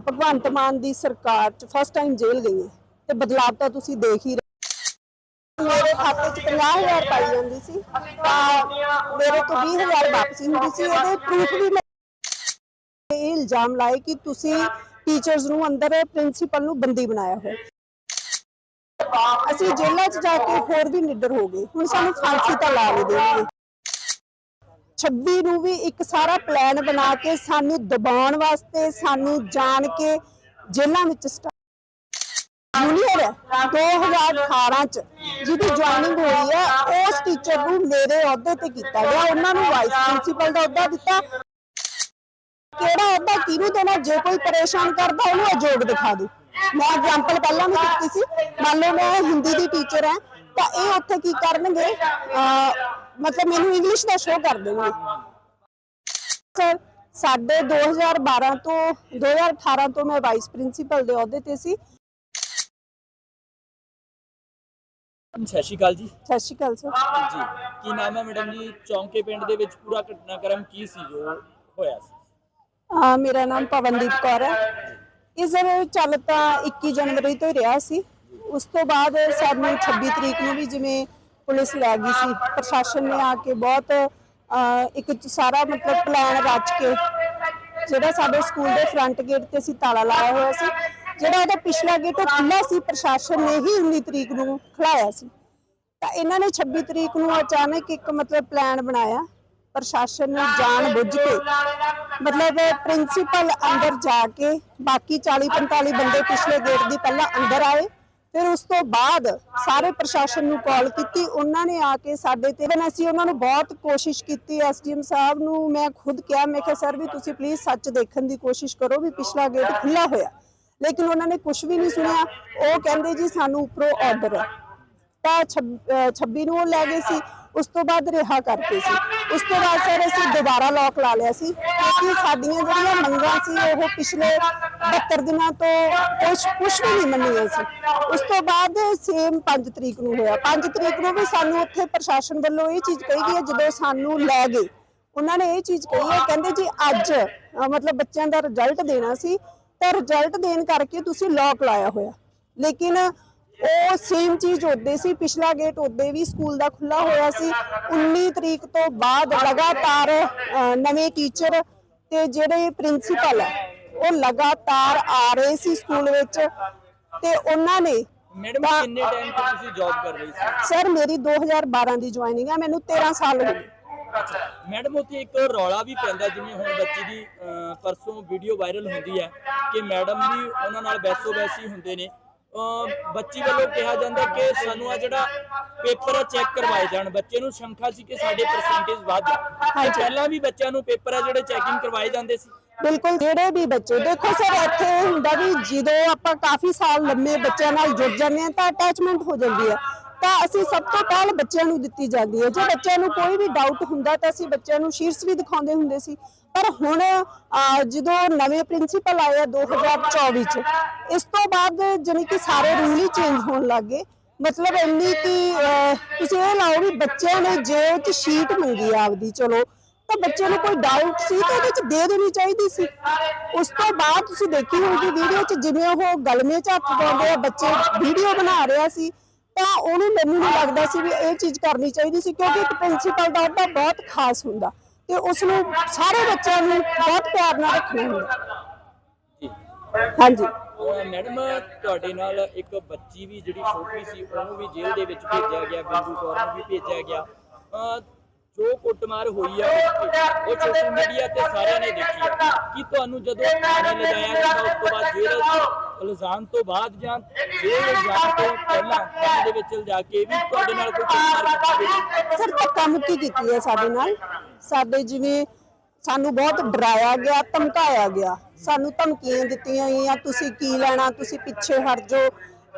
ਭਗਵੰਤ ਮਾਨ ਦੀ ਸਰਕਾਰ ਚ first time ਜੇਲ੍ਹ ਗਈ ਹੈ ਤੇ ਬਦਲਾਅ ਤਾਂ ਤੁਸੀਂ ਦੇਖ ਹੀ ਰਹੇ ਮੇਰੇ ਖਾਤੇ ਚ 50000 ਪਾਈ ਜਾਂਦੀ ਸੀ। ਤਾਂ ਮੇਰੇ ਤੋਂ 20000 ਵਾਪਸੀ ਹੁੰਦੀ ਸੀ। ਇਹਦੇ ਪ੍ਰੂਫ ਵੀ ਮੈਂ ਇਹ ਇਲਜ਼ਾਮ ਲਾਏ ਕਿ ਤੁਸੀਂ ਟੀਚਰਸ ਨੂੰ ਅੰਦਰ ਪ੍ਰਿੰਸੀਪਲ ਨੂੰ ਬੰਦੀ ਬਣਾਇਆ ਹੋਇਆ। ਅਸੀਂ ਜੇਲ੍ਹਾਂ 'ਚ ਜਾ ਕੇ ਹੋਰ ਵੀ ਨਿਡਰ ਹੋ ਗਏ। ਹੁਣ ਸਾਨੂੰ ਫਾਂਸੀ ਤਾਂ ਲਾ ਨਹੀਂ ਦੇਣਗੇ। 26 ਨੂੰ ਵੀ ਇੱਕ ਸਾਰਾ ਪਲਾਨ ਬਣਾ ਕੇ ਸਾਨੂੰ ਦਬਾਉਣ ਵਾਸਤੇ, ਸਾਨੂੰ ਜਾਣ ਕੇ ਜੇਲ੍ਹਾਂ ਵਿੱਚ ਜੂਨੀਅਰ 2018 ਚ ਜਿਹਦੀ ਜੁਆਇਨਿੰਗ ਹੋਈ ਹੈ ਉਸ ਟੀਚਰ ਨੂੰ ਮੇਰੇ ਅਹੁਦੇ ਤੇ ਕੀਤਾ ਗਿਆ। ਉਹਨਾਂ ਨੂੰ ਵਾਈਸ ਪ੍ਰਿੰਸੀਪਲ ਦਾ ਅਹੁਦਾ ਦਿੱਤਾ। ਕਿਹੜਾ ਅਹੁਦਾ? ਕਿਹਨੂੰ ਦੇਣਾ? ਜੇ ਕੋਈ ਪਰੇਸ਼ਾਨ ਕਰਦਾ, ਉਹਨੂੰ ਅਯੋਗ ਦਿਖਾ ਦਿਓ। ਮੈਂ ਐਗਜ਼ਾਮਪਲ ਪਹਿਲਾਂ ਵੀ ਦਿੱਤੀ ਸੀ। ਮੰਨ ਲਓ ਮੈਂ ਹਿੰਦੀ ਦੀ ਟੀਚਰ ਹਾਂ, ਤਾਂ ਇਹ ਉੱਥੇ ਕੀ ਕਰਨਗੇ? ਮਤਲਬ ਮੈਨੂੰ ਇੰਗਲਿਸ਼ ਦਾ ਸ਼ੋਅ ਕਰ ਦੇਣਗੇ ਸਰ ਸਾਡੇ 2012 ਤੋਂ 2018 ਤੋਂ ਮੈਂ ਵਾਈਸ ਪ੍ਰਿੰਸੀਪਲ ਦੇ ਅਹੁਦੇ ਤੇ ਸੀ। ਸਤਿ ਸ਼੍ਰੀ ਅਕਾਲ ਜੀ। ਸਤਿ ਸ਼੍ਰੀ ਅਕਾਲ ਸਰ ਜੀ ਕੀ ਨਾਮ ਹੈ ਮੈਡਮ ਜੀ? ਚੌਂਕੇ ਪਿੰਡ ਦੇ ਵਿੱਚ ਪੂਰਾ ਘਟਨਾਕ੍ਰਮ ਕੀ ਸੀ ਜੋ ਹੋਇਆ ਸੀ? ਅਹ ਮੇਰਾ ਨਾਮ ਪਵਨਦੀਪ ਕੌਰ ਹੈ। ਇਹ ਸਰ ਚੱਲ ਤਾਂ 21 ਜਨਵਰੀ ਤੋਂ ਹੀ ਰਿਹਾ ਸੀ। ਉਸ ਤੋਂ ਬਾਅਦ ਸਾਨੂੰ 26 ਤਰੀਕ ਨੂੰ ਵੀ ਜਿਵੇਂ ਪੁਲਿਸ ਲੈ ਗਈ ਸੀ। ਪ੍ਰਸ਼ਾਸਨ ਨੇ ਆ ਕੇ ਬਹੁਤ ਇੱਕ ਸਾਰਾ ਮਤਲਬ ਪਲਾਨ ਰਚ ਕੇ ਜਿਹੜਾ ਸਾਡੇ ਸਕੂਲ ਦੇ ਫਰੰਟ ਗੇਟ ਤੇ ਅਸੀਂ ਤਾਲਾ ਲਾਇਆ ਹੋਇਆ ਸੀ, ਜਿਹੜਾ ਉਹਦਾ ਪਿਛਲਾ ਗੇਟ ਉਹ ਖੁੱਲਾ ਸੀ, ਪ੍ਰਸ਼ਾਸਨ ਨੇ ਹੀ 19 ਤਰੀਕ ਨੂੰ ਖੁਲਾਇਆ ਸੀ। ਤਾਂ ਇਹਨਾਂ ਨੇ 26 ਤਰੀਕ ਨੂੰ ਅਚਾਨਕ ਇੱਕ ਮਤਲਬ ਪਲਾਨ ਬਣਾਇਆ, ਪ੍ਰਸ਼ਾਸਨ ਨੇ ਜਾਣ ਬੁੱਝ ਕੇ, ਮਤਲਬ ਪ੍ਰਿੰਸੀਪਲ ਅੰਦਰ ਜਾ ਕੇ, ਬਾਕੀ 40 45 ਬੰਦੇ ਪਿਛਲੇ ਗੇਟ ਦੀ ਪਹਿਲਾਂ ਅੰਦਰ ਆਏ ਫਿਰ ਉਸ ਤੋਂ ਬਾਅਦ ਸਾਰੇ ਪ੍ਰਸ਼ਾਸਨ ਨੂੰ ਕਾਲ ਕੀਤੀ। ਉਹਨਾਂ ਨੇ ਆ ਕੇ ਸਾਡੇ ਤੇ then ਅਸੀਂ ਉਹਨਾਂ ਨੂੰ ਬਹੁਤ ਕੋਸ਼ਿਸ਼ ਕੀਤੀ, ਐਸਡੀਐਮ ਸਾਹਿਬ ਨੂੰ ਮੈਂ ਖੁਦ ਕਿਹਾ, ਮੈਂ ਕਿਹਾ, ਸਰ ਵੀ ਤੁਸੀਂ ਪਲੀਜ਼ ਸੱਚ ਦੇਖਣ ਦੀ ਕੋਸ਼ਿਸ਼ ਕਰੋ ਵੀ ਪਿਛਲਾ ਗੇਟ ਖੁੱਲਾ ਹੋਇਆ। ਲੇਕਿਨ ਉਹਨਾਂ ਨੇ ਕੁਝ ਵੀ ਨਹੀਂ ਸੁਣਿਆ। ਉਹ ਕਹਿੰਦੇ ਜੀ ਸਾਨੂੰ ਉੱਪਰੋਂ ਆਰਡਰ ਹੈ। ਤਾਂ 26 ਨੂੰ ਉਹ ਲੈ ਗਏ ਸੀ। ਉਸ ਤੋਂ ਬਾਅਦ ਰਿਹਾ ਕਰਤੇ ਸੀ। ਉਸ ਤੋਂ ਬਾਅਦ ਸਰ ਅਸੀਂ ਦੁਬਾਰਾ ਲੋਕ ਲਾ ਲਿਆ ਸੀ। ਕਿਉਂਕਿ ਸਾਡੀਆਂ ਜਿਹੜੀਆਂ ਮੰਗਾਂ ਸੀ, ਉਹ ਪਿਛਲੇ 72 ਦਿਨਾਂ ਤੋਂ ਕੁਝ ਕੁਝ ਵੀ ਨਹੀਂ ਮੰਨੀਆਂ ਸੀ। ਉਸ ਤੋਂ ਬਾਅਦ ਸੇਮ 5 ਤਰੀਕ ਨੂੰ ਹੋਇਆ। 5 ਤਰੀਕ ਨੂੰ ਵੀ ਸਾਨੂੰ ਉੱਥੇ ਪ੍ਰਸ਼ਾਸਨ ਵੱਲੋਂ ਇਹ ਚੀਜ਼ ਕਹੀ ਗਈ ਹੈ, ਜਦੋਂ ਸਾਨੂੰ ਲੈ ਗਏ। ਉਹਨਾਂ ਨੇ ਇਹ ਚੀਜ਼ ਕਹੀ ਹੈ, ਕਹਿੰਦੇ ਜੀ ਅੱਜ ਮਤਲਬ ਬੱਚਿਆਂ ਦਾ ਰਿਜ਼ਲਟ ਦੇਣਾ ਸੀ। ਤਾਂ ਰਿਜ਼ਲਟ ਦੇਣ ਕਰਕੇ ਤੁਸੀਂ ਲੋਕ ਲਾਇਆ ਹੋਇਆ। ਲੇਕਿਨ ਉਹ ਸੇਮ ਚੀਜ਼ ਉਹਦੇ ਸੀ। ਪਿਛਲਾ ਗੇਟ ਉਹਦੇ ਵੀ ਸਕੂਲ ਦਾ ਖੁੱਲਾ ਹੋਇਆ ਸੀ। 19 ਤਰੀਕ ਤੋਂ ਬਾਅਦ ਲਗਾਤਾਰ ਨਵੇਂ ਟੀਚਰ ਤੇ ਜਿਹੜੇ ਪ੍ਰਿੰਸੀਪਲ ਹੈ ਉਹ ਲਗਾਤਾਰ ਆ ਰਹੇ ਸੀ ਸਕੂਲ ਵਿੱਚ ਤੇ ਉਹਨਾਂ ਨੇ ਮੈਡਮ ਕਿੰਨੇ ਟਾਈਮ ਤੋਂ ਤੁਸੀਂ ਜੌਬ ਕਰ ਰਹੀ ਸੀ? ਸਰ ਮੇਰੀ 2012 ਦੀ ਜੁਆਇਨਿੰਗ ਹੈ ਮੈਨੂੰ 13 ਸਾਲ ਹੋ ਗਏ। ਮੈਡਮ ਉੱਥੇ ਇੱਕ ਰੌਲਾ ਵੀ ਪੈਂਦਾ ਜਿਵੇਂ ਹੁਣ ਬੱਚੀ ਦੀ ਪਰਸੋਂ ਵੀਡੀਓ ਵਾਇਰਲ ਹੁੰਦੀ ਹੈ ਕਿ ਮੈਡਮ ਵੀ ਉਹਨਾਂ ਨਾਲ ਬੈਸੋ ਬੈਸੀ ਹੁੰਦੇ ਨੇ। ਬੱਚੀ ਵੱਲੋਂ ਕਿਹਾ ਜਾਂਦਾ ਕਿ ਸਾਨੂੰ ਆ ਜਿਹੜਾ ਪੇਪਰ ਚੈੱਕ ਕਰਵਾਏ ਜਾਣ। ਬੱਚੇ ਨੂੰ ਸ਼ੰਕਾ ਸੀ ਕਿ ਸਾਡੇ ਪਰਸੈਂਟੇਜ ਵੱਧ ਹਾਂਜੀ। ਪਹਿਲਾਂ ਵੀ ਬੱਚਿਆਂ ਨੂੰ ਪੇਪਰ ਆ ਜਿਹੜੇ ਚੈਕਿੰਗ ਕਰਵਾਏ ਜਾਂਦੇ ਸੀ। ਬਿਲਕੁਲ, ਜਿਹੜੇ ਵੀ ਬੱਚੇ, ਦੇਖੋ ਸਰ, ਇੱਥੇ ਹੁੰਦਾ ਵੀ ਜਦੋਂ ਆਪਾਂ ਕਾਫੀ ਸਾਲ ਲੰਮੇ ਬੱਚਿਆਂ ਨਾਲ ਜੁੜ ਜਾਂਦੇ ਹਾਂ, ਤਾਂ ਅਟੈਚਮੈਂਟ ਹੋ ਜਾਂਦੀ ਹੈ। ਤਾਂ ਅਸੀਂ ਸਭ ਤੋਂ ਪਹਿਲ ਬੱਚਿਆਂ ਨੂੰ ਦਿੱਤੀ ਜਾਂਦੀ ਹੈ। ਜੇ ਬੱਚਿਆਂ ਨੂੰ ਕੋਈ ਵੀ ਡਾਊਟ ਹੁੰਦਾ, ਤਾਂ ਅਸੀਂ ਬੱਚਿਆਂ ਨੂੰ ਸ਼ੀਟਸ ਵੀ ਦਿਖਾਉਂਦੇ ਹੁੰਦੇ ਸੀ। ਪਰ ਹੁਣ ਜਦੋਂ ਨਵੇਂ ਪ੍ਰਿੰਸੀਪਲ ਆਏ ਆ 2024 ਚ, ਇਸ ਤੋਂ ਬਾਅਦ ਜਾਣੀ ਕਿ ਸਾਰੇ ਰੂਲ ਹੀ ਚੇਂਜ ਹੋਣ ਲੱਗ ਗਏ। ਮਤਲਬ ਇੰਨੀ ਕਿ ਤੁਸੀਂ ਇਹ ਲਾਓ ਵੀ ਬੱਚਿਆਂ ਨੇ ਜੇ ਚ ਸ਼ੀਟ ਮੰਗੀ ਆਪਦੀ, ਚਲੋ। ਤਾਂ ਬੱਚੇ ਨੂੰ ਕੋਈ ਡਾਊਟ ਸੀ ਤਾਂ ਉਹਦੇ ਚ ਦੇ ਦੇਣੀ ਚਾਹੀਦੀ ਸੀ। ਉਸ ਤੋਂ ਬਾਅਦ ਤੁਸੀਂ ਦੇਖੀ ਹੋਊਗੀ ਵੀਡੀਓ ਚ ਜਿਵੇਂ ਉਹ ਗਲਮੇ ਚ ਹੱਥ ਪਾਉਂਦੇ ਆ, ਬੱਚੇ ਵੀਡੀਓ ਬਣਾ ਰਿਹਾ ਸੀ, ਤਾਂ ਉਹਨੂੰ ਮੈਨੂੰ ਨਹੀਂ ਲੱਗਦਾ ਸੀ ਵੀ ਇਹ ਚੀਜ਼ ਕਰਨੀ ਚਾਹੀਦੀ ਸੀ, ਕਿਉਂਕਿ ਇੱਕ ਪ੍ਰਿੰਸੀਪਲ ਦਾ ਅਹੁਦਾ ਬਹੁਤ ਖਾਸ ਹੁੰਦਾ ਤੇ ਉਸ ਨੂੰ ਸਾਰੇ ਬੱਚਿਆਂ ਨੂੰ ਬਹੁਤ ਪਿਆਰ ਨਾਲ ਰੱਖਣਾ ਹੁੰਦਾ। ਹਾਂਜੀ। ਮੈਡਮ, ਤੁਹਾਡੇ ਨਾਲ ਇੱਕ ਬੱਚੀ ਵੀ ਜਿਹੜੀ ਛੋਟੀ ਸੀ, ਉਹਨੂੰ ਵੀ ਜੇਲ੍ਹ ਦੇ ਵਿੱਚ ਭੇਜਿਆ ਗਿਆ, ਬਿੰਦੂ ਕੌਰ ਨੂੰ ਵੀ ਭੇਜਿਆ ਗਿਆ। ਜੋ ਕੁੱਟਮਾਰ ਹੋਈ ਆ ਉਹ ਸੋਸ਼ਲ ਮੀਡੀਆ ਤੇ ਸਾਰਿਆਂ ਨੇ ਦੇਖੀ ਆ। ਕਿ ਤੁਹਾਨੂੰ ਜਦੋਂ ਥਾਣੇ ਗਿਆ ਉਸ ਤੋਂ ਬਾਅਦ ਜੇਲ੍ਹ ਇਲਜ਼ਾਮ ਤੋਂ ਬਾਅਦ ਜਾਂ ਜੇਲ੍ਹ ਇਲਜ਼ਾਮ ਤੋਂ ਪਹਿਲਾਂ ਥਾਣੇ ਦੇ ਵਿੱਚ ਲਿਜਾ ਕੇ ਵੀ ਤੁਹਾਡੇ ਨਾਲ ਕੋਈ ਕੁੱਟਮਾਰ ਕੀਤੀ ਗਈ। ਸਰ ਧੱਕਾ ਮੁੱਕੀ ਕੀਤੀ ਹੈ ਸਾਡੇ ਨਾਲ। ਸਾਡੇ ਜਿਵੇਂ ਸਾਨੂੰ ਬਹੁਤ ਡਰਾਇਆ ਗਿਆ ਧਮਕਾਇਆ ਗਿਆ। ਸਾਨੂੰ ਧਮਕੀਆਂ ਦਿੱਤੀਆਂ ਗਈਆਂ ਤੁਸੀਂ ਕੀ ਲੈਣਾ ਤੁਸੀਂ ਪਿੱਛੇ ਹਟ ਜਾਓ।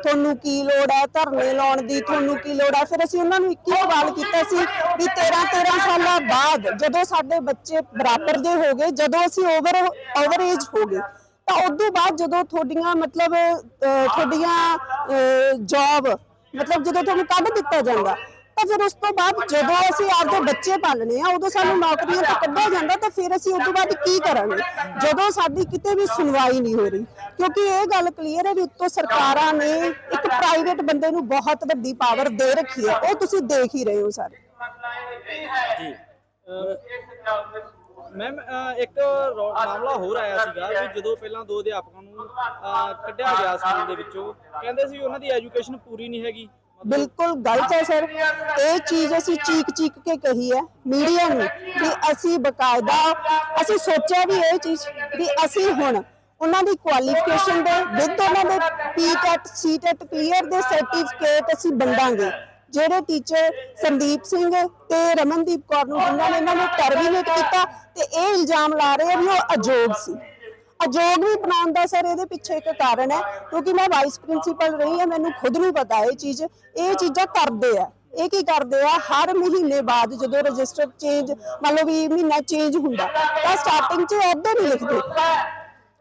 ਤੁਹਾਨੂੰ ਕੀ ਲੋੜ ਹੈ ਧਰਨੇ ਲਾਉਣ ਦੀ, ਤੁਹਾਨੂੰ ਕੀ ਲੋੜ ਹੈ? ਫਿਰ ਅਸੀਂ ਉਹਨਾਂ ਨੂੰ ਇੱਕ ਹੀ ਸਵਾਲ ਕੀਤਾ ਸੀ ਵੀ 13 13 ਸਾਲਾਂ ਬਾਅਦ ਜਦੋਂ ਸਾਡੇ ਬੱਚੇ ਬਰਾਬਰ ਦੇ ਹੋ ਗਏ, ਜਦੋਂ ਅਸੀਂ ਓਵਰ ਓਵਰ ਏਜ ਹੋ ਗਏ, ਤਾਂ ਉਦੋਂ ਬਾਅਦ ਜਦੋਂ ਤੁਹਾਡੀਆਂ ਮਤਲਬ ਤੁਹਾਡੀਆਂ ਜੌਬ ਮਤਲਬ ਜਦੋਂ ਤੁਹਾਨੂੰ ਕੱਢ ਦਿੱਤਾ ਜਾਂਦਾ ਤਾਂ ਫਿਰ ਉਸ ਤੋਂ ਬਾਅਦ ਜਦੋਂ ਅਸੀਂ ਆਪਦੇ ਬੱਚੇ ਪਾਲਣੇ ਆ ਉਦੋਂ ਸਾਨੂੰ ਨੌਕਰੀਆਂ ਤੋਂ ਕੱਢਿਆ ਜਾਂਦਾ ਤਾਂ ਫਿਰ ਅਸੀਂ ਉਸ ਤੋਂ ਬਾਅਦ ਕੀ ਕਰਾਂਗੇ? ਜਦੋਂ ਸਾਡੀ ਕਿਤੇ ਵੀ ਸੁਣਵਾਈ ਨਹੀਂ ਹੋ ਰਹੀ ਕਿਉਂਕਿ ਇਹ ਗੱਲ ਕਲੀਅਰ ਹੈ ਵੀ ਉੱਤੋਂ ਸਰਕਾਰਾਂ ਨੇ ਇੱਕ ਪ੍ਰਾਈਵੇਟ ਬੰਦੇ ਨੂੰ ਬਹੁਤ ਵੱਡੀ ਪਾਵਰ ਦੇ ਰੱਖੀ ਹੈ ਉਹ ਤੁਸੀਂ ਦੇਖ ਹੀ ਰਹੇ ਹੋ ਸਾਰੇ। ਜੀ। ਮੈਮ ਇੱਕ ਮਾਮਲਾ ਹੋਰ ਆਇਆ ਸੀਗਾ ਵੀ ਜਦੋਂ ਪਹਿਲਾਂ ਦੋ ਅਧਿਆਪਕਾਂ ਨੂੰ ਕੱਢਿਆ ਗਿਆ ਸਕੂਲ ਦੇ ਵਿੱਚੋਂ ਕਹਿੰਦੇ ਸੀ ਉਹਨਾਂ ਦੀ ਐਜੂਕੇਸ਼ਨ ਪੂਰੀ ਨਹੀਂ ਹੈਗੀ ਬਿਲਕੁਲ ਗਲਤ ਹੈ ਸਰ, ਇਹ ਚੀਜ਼ ਅਸੀਂ ਚੀਕ ਚੀਕ ਕੇ ਕਹੀ ਹੈ ਮੀਡੀਆ ਨੂੰ ਕਿ ਅਸੀਂ ਬਕਾਇਦਾ, ਅਸੀਂ ਸੋਚਿਆ ਵੀ ਇਹ ਚੀਜ਼ ਵੀ ਅਸੀਂ ਹੁਣ ਉਹਨਾਂ ਦੀ ਕੁਆਲੀਫਿਕੇਸ਼ਨ ਦੇ ਵਿਦ ਉਹਨਾਂ ਦੇ ਪੀਟੈਟ ਸੀਟੈਟ ਕਲੀਅਰ ਦੇ ਸਰਟੀਫਿਕੇਟ ਅਸੀਂ ਵੰਡਾਂਗੇ ਜਿਹੜੇ ਟੀਚਰ ਸੰਦੀਪ ਸਿੰਘ ਤੇ ਰਮਨਦੀਪ ਕੌਰ ਨੂੰ ਜਿਨ੍ਹਾਂ ਨੇ ਇਹਨਾਂ ਨੂੰ ਟਰਮੀਨੇਟ ਕੀਤਾ ਤੇ ਇਹ ਇਲਜ਼ਾਮ ਲਾ ਰਹੇ ਆ ਵੀ ਉਹ ਅਯੋਗ ਸੀ। ਅਯੋਗ ਵੀ ਬਣਾਉਣ ਦਾ ਸਰ ਇਹਦੇ ਪਿੱਛੇ ਇੱਕ ਕਾਰਨ ਹੈ, ਕਿਉਂਕਿ ਮੈਂ ਵਾਈਸ ਪ੍ਰਿੰਸੀਪਲ ਰਹੀ ਹਾਂ, ਮੈਨੂੰ ਖੁਦ ਨੂੰ ਪਤਾ ਇਹ ਚੀਜ਼। ਇਹ ਚੀਜ਼ਾਂ ਕਰਦੇ ਆ। ਇਹ ਕੀ ਕਰਦੇ ਆ? ਹਰ ਮਹੀਨੇ ਬਾਅਦ ਜਦੋਂ ਰਜਿਸਟਰ ਚੇਂਜ ਮੰਨ ਲਓ ਵੀ ਮਹੀਨਾ ਚੇਂਜ ਹੁੰਦਾ, ਤਾਂ ਸਟਾਰਟਿੰਗ 'ਚ ਅਹੁਦੇ ਨਹੀਂ ਲਿਖਦੇ।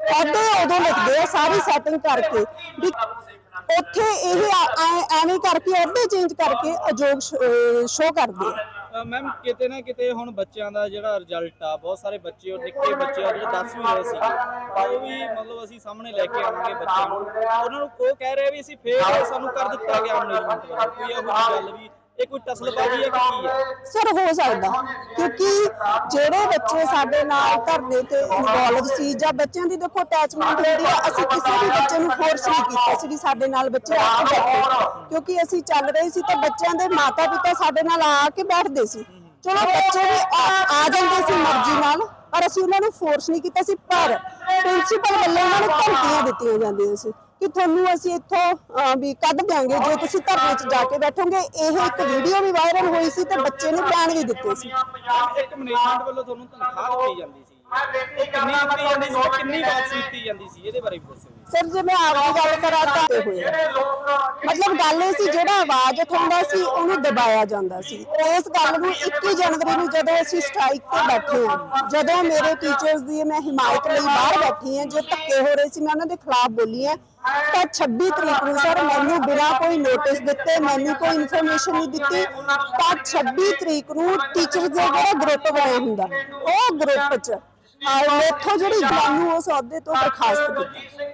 ਅਹੁਦੇ ਉਦੋਂ ਲਿਖਦੇ ਆ ਸਾਰੀ ਸੈਟਿੰਗ ਕਰਕੇ। ਵੀ ਉੱਥੇ ਇਹ ਐਵੇਂ ਕਰਕੇ ਅਹੁਦੇ ਚੇਂਜ ਕਰਕੇ ਅਯੋਗ ਸ਼ੋ ਕਰਦੇ ਆ। ਮੈਮ, ਕਿਤੇ ਨਾ ਕਿਤੇ ਹੁਣ ਬੱਚਿਆਂ ਦਾ ਜਿਹੜਾ ਰਿਜ਼ਲਟ ਆ, ਬਹੁਤ ਸਾਰੇ ਬੱਚੇ ਉਹ ਨਿੱਕੇ ਬੱਚੇ ਆ, ਜਿਹੜੇ ਦੱਸ ਵੀ ਰਹੇ ਸੀ ਉਹ ਵੀ ਮਤਲਬ ਅਸੀਂ ਸਾਹਮਣੇ ਲੈ ਕੇ ਆਵਾਂਗੇ ਬੱਚਿਆਂ ਨੂੰ। ਉਹਨਾਂ ਨੂੰ ਉਹ ਕਹਿ ਰਿਹਾ ਵੀ ਅਸੀਂ ਫੇਰ ਸਾਨੂੰ ਕਰ ਦਿੱਤਾ ਗਿਆ ਮੈਨੇਜਮੈਂਟ ਵੱਲੋਂ ਕੋਈ ਇਹੋ ਜਿਹੀ ਗੱਲ ਵੀ ਇਹ ਕੋਈ ਟਸਲਬਾਜ਼ੀ ਹੈ ਕਿ ਕੀ ਹੈ? ਸਰ, ਹੋ ਸਕਦਾ। ਕਿਉਂਕਿ ਜਿਹੜੇ ਬੱਚੇ ਸਾਡੇ ਨਾਲ ਧਰਨੇ ਤੇ ਇਨਵੋਲਵ ਸੀ ਜਾਂ ਬੱਚਿਆਂ ਦੀ ਦੇਖੋ ਅਟੈਚਮੈਂਟ ਹੁੰਦੀ ਹੈ ਅਸੀਂ ਕਿਸੇ ਵੀ ਬੱਚੇ ਨੂੰ ਫੋਰਸ ਨਹੀਂ ਕੀਤਾ ਸੀ ਵੀ ਸਾਡੇ ਨਾਲ ਬੱਚੇ ਆ ਕੇ ਬੈਠੇ। ਕਿਉਂਕਿ ਅਸੀਂ ਚੱਲ ਰਹੇ ਸੀ ਤਾਂ ਬੱਚਿਆਂ ਦੇ ਮਾਤਾ ਪਿਤਾ ਸਾਡੇ ਨਾਲ ਆ ਕੇ ਬੈਠਦੇ ਸੀ। ਚਲੋ, ਬੱਚੇ ਵੀ ਆ ਆ ਜਾਂਦੇ ਸੀ ਮਰਜ਼ੀ ਨਾਲ, ਪਰ ਅਸੀਂ ਉਹਨਾਂ ਨੂੰ ਫੋਰਸ ਨਹੀਂ ਕੀਤਾ ਸੀ, ਪਰ ਪ੍ਰਿੰਸੀਪਲ ਵੱਲੋਂ ਉਹਨਾਂ ਨੂੰ ਧਮਕੀਆਂ ਦਿੱਤੀਆਂ ਜਾਂਦੀਆਂ ਸੀ। ਕਿ ਤੁਹਾਨੂੰ ਅਸੀਂ ਇੱਥੋਂ ਵੀ ਕੱਢ ਦਿਆਂਗੇ ਜੇ ਤੁਸੀਂ ਧਰਨੇ 'ਚ ਜਾ ਕੇ ਬੈਠੋਗੇ ਇਹ ਇੱਕ ਵੀਡੀਓ ਵੀ ਵਾਇਰਲ ਹੋਈ ਸੀ ਤੇ ਬੱਚੇ ਨੇ ਬਿਆਨ ਵੀ ਦਿੱਤੇ ਸੀ। ਇੱਕ ਮੈਨੇਜਮੈਂਟ ਵੱਲੋਂ ਤੁਹਾਨੂੰ ਤਨਖਾਹ ਦਿੱਤੀ ਜਾਂਦੀ ਸੀ। ਉਹ ਕਿੰਨੀ ਦਿੱਤੀ ਜਾਂਦੀ ਸੀ ਤੇ ਕਿੰਨੀ ਵਾਪਸ ਦਿੱਤੀ ਜਾਂਦੀ ਸੀ ਇਹਦੇ ਬਾਰੇ ਵੀ? ਦੱਸੋ ਜੀ। ਸਰ ਜੇ ਮੈਂ ਆਪਦੀ ਗੱਲ ਕਰਾਂ ਤਾਂ ਇਹ ਹੋਇਆ। ਮਤਲਬ ਗੱਲ ਇਹ ਸੀ ਜਿਹੜਾ ਆਵਾਜ਼ ਉਠਾਉਂਦਾ ਸੀ ਉਹਨੂੰ ਦਬਾਇਆ ਜਾਂਦਾ ਸੀ। ਇਸ ਗੱਲ ਨੂੰ 21 ਜਨਵਰੀ ਨੂੰ ਜਦੋਂ ਅਸੀਂ ਸਟ੍ਰਾਈਕ ਤੇ ਬੈਠੇ ਹਾਂ ਜਦੋਂ ਮੇਰੇ ਟੀਚਰਸ ਦੀ ਮੈਂ ਹਿਮਾਇਤ ਲਈ ਬਾਹਰ ਬੈਠੀ ਹਾਂ ਜੋ ਧੱਕੇ ਹੋ ਰਹੇ ਸੀ ਮੈਂ ਉਹਨਾਂ ਦੇ ਖਿਲਾਫ ਬੋਲੀ ਹਾਂ ਤਾਂ 26 ਤਰੀਕ ਨੂੰ ਸਰ ਮੈਨੂੰ ਬਿਨਾਂ ਕੋਈ ਨੋਟਿਸ ਦਿੱਤੇ ਮੈਨੂੰ ਕੋਈ ਇਨਫੋਰਮੇਸ਼ਨ ਨਹੀਂ ਦਿੱਤੀ ਤਾਂ 26 ਤਰੀਕ ਨੂੰ ਟੀਚਰਸ ਦਾ ਜਿਹੜਾ ਗਰੁੱਪ ਬਣਿਆ ਹੁੰਦਾ ਉਹ ਗਰੁੱਪ 'ਚ ਮੇਥੋਂ ਜਿਹੜੀ ਮੈਨੂੰ ਉਸ ਅਹੁਦੇ ਤੋਂ ਬਰਖਾਸਤ ਕੀਤੀ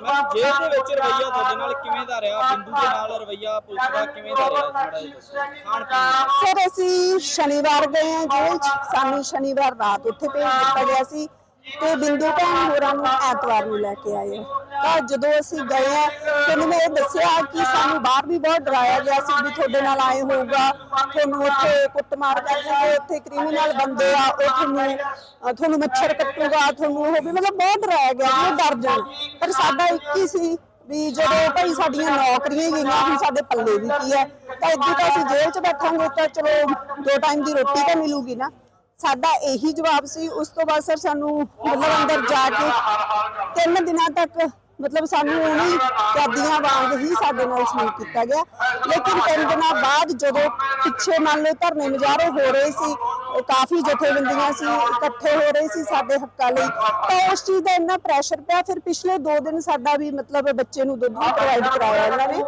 ਮੈਮ ਜੇਲ੍ਹ ਦੇ ਵਿੱਚ ਰਵਈਆ ਤੁਹਾਡੇ ਨਾਲ ਕਿਵੇਂ ਦਾ ਰਿਹਾ? ਬਿੰਦੂ ਦੇ ਨਾਲ ਰਵਈਆ ਪੁਲਿਸ ਦਾ ਕਿਵੇਂ ਦਾ ਰਿਹਾ? ਥੋੜਾ ਜਿਹਾ ਦੱਸੋ। ਖਾਣ ਪੀਣ ਸਰ ਅਸੀਂ ਸ਼ਨੀਵਾਰ ਗਏ ਹਾਂ ਜੇਲ੍ਹ 'ਚ। ਸਾਨੂੰ ਸ਼ਨੀਵਾਰ ਰਾਤ ਉੱਥੇ ਭੇਜ ਦਿੱਤਾ ਗਿਆ ਸੀ ਤੇ ਬਿੰਦੂ ਭੈਣ ਹੋਰਾਂ ਨੂੰ ਐਤਵਾਰ ਨੂੰ ਲੈ ਕੇ ਆਏ। ਤਾਂ ਜਦੋਂ ਅਸੀਂ ਗਏ ਆ, ਤੁਹਾਨੂੰ ਮੈਂ ਇਹ ਦੱਸਿਆ ਕਿ ਸਾਨੂੰ ਬਾਹਰ ਵੀ ਬਹੁਤ ਡਰਾਇਆ ਗਿਆ ਸੀ ਵੀ ਤੁਹਾਡੇ ਨਾਲ ਆਏ ਹੋਊਗਾ। ਤੁਹਾਨੂੰ ਉੱਥੇ ਕੁੱਟਮਾਰ ਕਰਨਗੇ, ਉੱਥੇ ਕ੍ਰਿਮੀਨਲ ਬੰਦੇ ਆ ਉਹ ਤੁਹਾਨੂੰ ਤੁਹਾਨੂੰ ਮੱਛਰ ਕੱਟੂਗਾ, ਤੁਹਾਨੂੰ ਉਹ ਵੀ ਮਤਲਬ ਬਹੁਤ ਡਰਾਇਆ ਗਿਆ ਉਹ ਡਰ ਜਾਣ। ਪਰ ਸਾਡਾ ਇੱਕ ਹੀ ਸੀ ਵੀ ਜਦੋਂ ਭਾਈ ਸਾਡੀਆਂ ਨੌਕਰੀਆਂ ਹੀ ਗਈਆਂ ਹੁਣ ਸਾਡੇ ਪੱਲੇ ਵੀ ਕੀ ਹੈ, ਤਾਂ ਇੱਦਾਂ ਤਾਂ ਅਸੀਂ ਜੇਲ੍ਹ 'ਚ ਬੈਠਾਂਗੇ, ਤਾਂ ਚਲੋ ਦੋ ਟਾਈਮ ਦੀ ਰੋਟੀ ਤਾਂ ਮਿਲੂਗੀ ਨਾ। ਸਾਡਾ ਇਹੀ ਜਵਾਬ ਸੀ, ਉਸ ਤੋਂ ਬਾਅਦ ਸਰ ਸਾਨੂੰ ਮਤਲਬ ਅੰਦਰ ਜਾ ਕੇ ਤਿੰਨ ਦਿਨਾਂ ਤੱਕ ਮਤਲਬ ਸਾਨੂੰ ਉਨੀ ਕੈਦੀਆਂ ਵਾਂਗ ਹੀ ਸਾਡੇ ਨਾਲ ਸਲੂਕ ਕੀਤਾ ਗਿਆ ਲੇਕਿਨ ਤਿੰਨ ਦਿਨਾਂ ਬਾਅਦ ਜਦੋਂ ਪਿੱਛੇ ਮੰਨ ਲਓ ਧਰਨੇ ਮੁਜ਼ਾਹਰੇ ਹੋ ਰਹੇ ਸੀ ਕਾਫੀ ਜਥੇਬੰਦੀਆਂ ਸੀ ਇਕੱਠੇ ਹੋ ਰਹੇ ਸੀ ਸਾਡੇ ਹੱਕਾਂ ਲਈ ਤਾਂ ਉਸ ਚੀਜ਼ ਦਾ ਇੰਨਾ ਪ੍ਰੈਸ਼ਰ ਪਿਆ ਫਿਰ ਪਿਛਲੇ 2 ਦਿਨ ਸਾਡਾ ਵੀ ਮਤਲਬ ਬੱਚੇ ਨੂੰ ਦੁੱਧ ਵੀ ਪ੍ਰੋਵਾਈਡ ਕਰਾਇਆ ਇਹਨਾਂ ਨੇ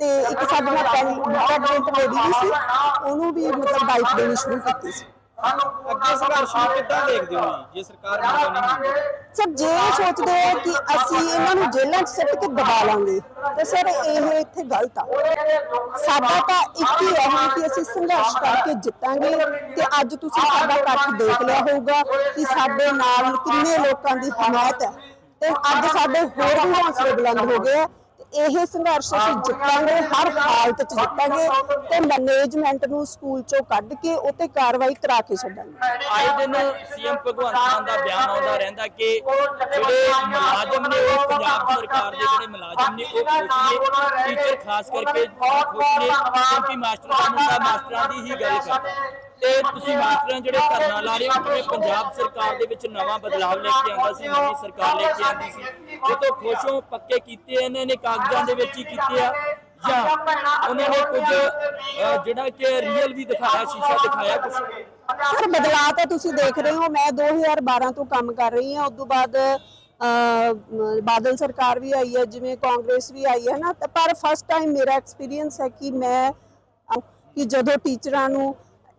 ਤੇ ਇੱਕ ਸਾਡੇ ਨਾਲ ਪ੍ਰੈਗਨੈਂਟ ਲੇਡੀ ਵੀ ਸੀ ਉਹਨੂੰ ਵੀ ਮਤਲਬ ਬਾਈਕ ਦੇਣੀ ਸ਼ੁਰੂ ਕੀਤੀ ਸੀ ਅੱਗੇ ਸੰਘਰਸ਼ ਨੂੰ ਕਿੱਦਾਂ ਦੇਖਦੇ ਹੋ ਜੀ? ਜੇ ਸਰਕਾਰ ਮੰਨਦਾ ਨਹੀਂ। ਮੰਨਦੀ ਸਰ ਜੇ ਇਹ ਸੋਚਦੇ ਆ ਕਿ ਅਸੀਂ ਇਹਨਾਂ ਨੂੰ ਜੇਲ੍ਹਾਂ 'ਚ ਸਿੱਟ ਕੇ ਦਬਾ ਲਾਂਗੇ ਤਾਂ ਸਰ ਇਹ ਇੱਥੇ ਗਲਤ ਆ। ਸਾਡਾ ਤਾਂ ਇੱਕ ਹੀ ਹੈ ਕਿ ਅਸੀਂ ਸੰਘਰਸ਼ ਕਰਕੇ ਜਿੱਤਾਂਗੇ ਤੇ ਅੱਜ ਤੁਸੀਂ ਸਾਡਾ ਇਕੱਠ ਦੇਖ ਲਿਆ ਹੋਊਗਾ ਕਿ ਸਾਡੇ ਨਾਲ ਕਿੰਨੇ ਲੋਕਾਂ ਦੀ ਹਮਾਇਤ ਹੈ। ਤੇ ਅੱਜ ਸਾਡੇ ਹੋਰ ਵੀ ਹੌਸਲੇ ਬੁਲੰਦ ਹੋ ਗਏ ਆ। ਇਹ ਸੰਘਰਸ਼ ਅਸੀਂ ਜਿੱਤਾਂਗੇ ਹਰ ਹਾਲਤ 'ਚ ਜਿੱਤਾਂਗੇ ਤੇ ਮੈਨੇਜਮੈਂਟ ਨੂੰ ਸਕੂਲ 'ਚੋਂ ਕੱਢ ਕੇ ਉੱਤੇ ਕਾਰਵਾਈ ਕਰਾ ਕੇ ਛੱਡਾਂਗੇ। ਆਏ ਦਿਨ ਸੀਐਮ ਭਗਵੰਤ ਮਾਨ ਦਾ ਬਿਆਨ ਆਉਂਦਾ ਰਹਿੰਦਾ ਕਿ ਜਿਹੜੇ ਮੁਲਾਜ਼ਮ ਨੇ ਉਹ ਪੰਜਾਬ ਸਰਕਾਰ ਦੇ ਜਿਹੜੇ ਮੁਲਾਜ਼ਮ ਨੇ ਉਹ ਖੁਸ਼ ਨੇ। ਟੀਚਰ ਖਾਸ ਕਰਕੇ ਖੁਸ਼ ਨੇ ਕਿਉਂਕਿ ਮਾਸਟਰਾਂ ਦਾ ਮੁੰਡਾ ਮਾਸਟਰਾਂ ਦੀ ਹੀ ਗੱਲ ਕਰਦਾ। ਤੇ ਤੁਸੀਂ ਮਾਸਟਰਾਂ ਜਿਹੜੇ ਧਰਨਾ ਲਾ ਰਹੇ ਹੋ ਕਿਵੇਂ ਪੰਜਾਬ ਸਰਕਾਰ ਦੇ ਵਿੱਚ ਨਵਾਂ ਬਦਲਾਅ ਲੈ ਕੇ ਆਂਦਾ ਸੀ, ਨਵੀਂ ਸਰਕਾਰ ਲੈ ਕੇ ਆਂਦੀ ਸੀ ਉਹ ਤੋਂ ਖੁਸ਼ ਹੋ ਪੱਕੇ ਕੀਤੇ, ਇਹਨਾਂ ਨੇ ਕਾਗਜ਼ਾਂ ਦੇ ਵਿੱਚ ਹੀ ਕੀਤੇ ਆ, ਜਾਂ ਉਹਨਾਂ ਨੇ ਕੁਝ ਜਿਹੜਾ ਕਿ ਰੀਅਲ ਵੀ ਦਿਖਾਇਆ, ਸ਼ੀਸ਼ਾ ਦਿਖਾਇਆ ਕੁਝ ਸਰ, ਬਦਲਾਅ ਤਾਂ ਤੁਸੀਂ ਦੇਖ ਰਹੇ ਹੋ, ਮੈਂ 2012 ਤੋਂ ਕੰਮ ਕਰ ਰਹੀ ਹਾਂ ਉਸ ਤੋਂ ਬਾਅਦ ਬਾਦਲ ਸਰਕਾਰ ਵੀ ਆਈ ਹੈ, ਜਿਵੇਂ ਕਾਂਗਰਸ ਵੀ ਆਈ ਹੈ ਨਾ ਪਰ ਫਸਟ ਟਾਈਮ ਮੇਰਾ ਐਕਸਪੀਰੀਅੰਸ ਹੈ ਕਿ ਮੈਂ, ਕਿ ਜਦੋਂ ਟੀਚਰਾਂ ਨੂੰ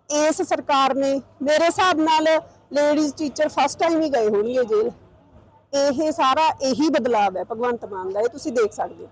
ਇਸ ਸਰਕਾਰ ਨੇ ਮੇਰੇ ਹਿਸਾਬ ਨਾਲ ਲੇਡੀਜ਼ ਟੀਚਰ ਫਸਟ ਟਾਈਮ ਹੀ ਗਏ ਹੋਣਗੇ ਜੇਲ੍ਹ। ਇਹ ਸਾਰਾ ਇਹੀ ਬਦਲਾਵ ਹੈ, ਭਗਵੰਤ ਮਾਨ ਦਾ, ਇਹ ਤੁਸੀਂ ਦੇਖ ਸਕਦੇ ਹੋ।